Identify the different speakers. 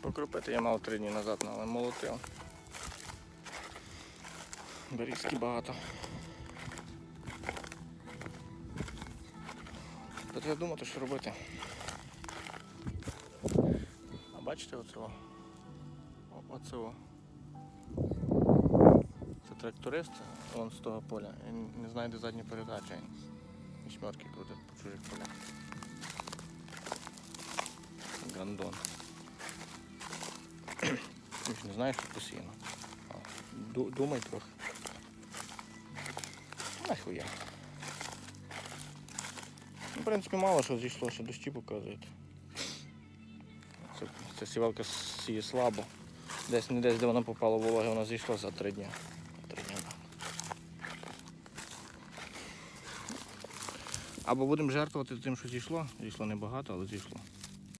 Speaker 1: Покропити я мав три дні назад, але молотив. Берізки багато. Та треба думати, що робити. А бачите оцього? Оцього. Це тракторист, он з того поля. Він не знає, де задні передачі. Шматки крутить по чужих полях. Гандон. Ти ж не знаєш, що посіяно. Думай трохи. Нахуя. Ну, в принципі, мало що зійшло, ще дощі показують. Це, це сівалка сіє слабо. Десь не десь, де вона попала вологи, вона зійшла за три дні. Три дні. Або будемо жертвувати тим, що зійшло. Зійшло небагато, але зійшло.